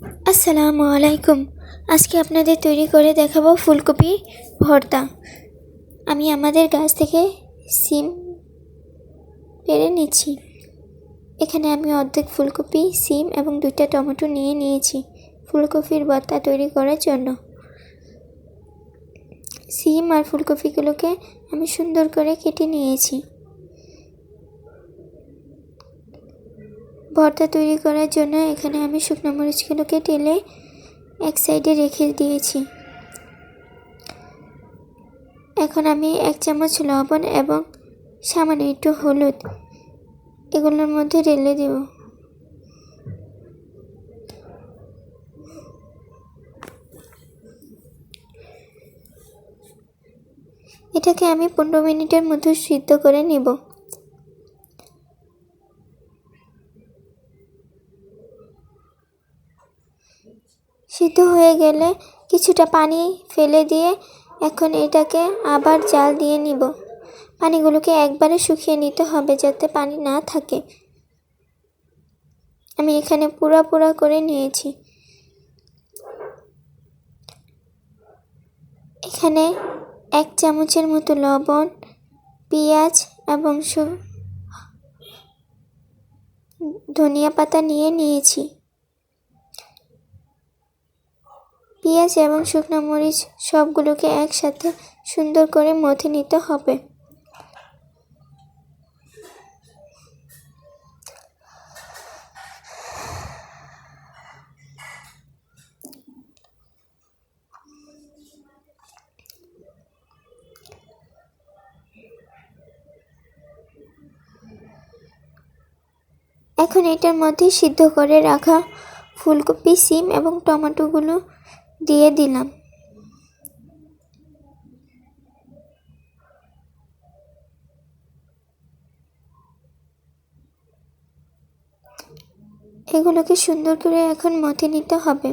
আসসালামু আলাইকুম। আজকে আপনাদের তৈরি করে দেখাবো ফুলকপি ভর্তা। আমি আমাদের গাছ থেকে সিম পেরে নিচ্ছি। এখানে আমি অর্ধেক ফুলকপি, সিম এবং দুইটা টমেটো নিয়ে নিয়েছি ফুলকপির ভর্তা তৈরি করার জন্য। সিম আর ফুলকপিগুলোকে আমি সুন্দর করে কেটে নিয়েছি। ভর্তা তৈরি করার জন্য এখানে আমি শুকনো মরিচগুলোকে টেলে এক সাইডে রেখে দিয়েছি। এখন আমি এক চামচ লবণ এবং সামান্য একটু হলুদ এগুলোর মধ্যে ঢেলে দেব। এটাকে আমি পনেরো মিনিটের মধ্যে সিদ্ধ করে নেব। সিদ্ধ হয়ে গেলে কিছুটা পানি ফেলে দিয়ে এখন এটাকে আবার জাল দিয়ে নিব। পানিগুলোকে একবারে শুকিয়ে নিতে হবে যাতে পানি না থাকে। আমি এখানে পুরা পুরা করে নিয়েছি। এখানে এক চামচের মতো লবণ, পেঁয়াজ এবং ধনিয়া পাতা নিয়ে নিয়েছি। পেঁয়াজ এবং শুকনো মরিচ সবগুলোকে একসাথে সুন্দর করে মথে নিতে হবে। এখন এটার মধ্যে সিদ্ধ করে রাখা ফুলকপি, সিম এবং টমেটোগুলো দিয়ে দিলাম। এগুলোকে সুন্দর করে এখন মতে নিতে হবে।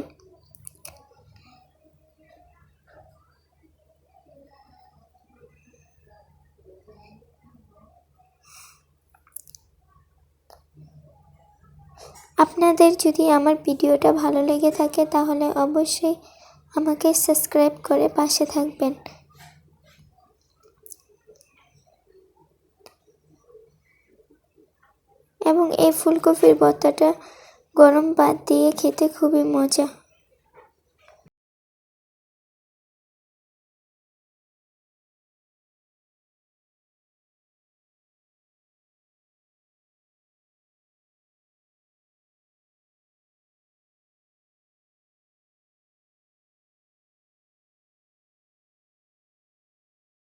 আপনাদের যদি আমার ভিডিওটা ভালো লেগে থাকে তাহলে অবশ্যই আমাকে সাবস্ক্রাইব করে পাশে থাকবেন। এবং এই ফুলকপির ভর্তাটা গরম ভাত দিয়ে খেতে খুবই মজা।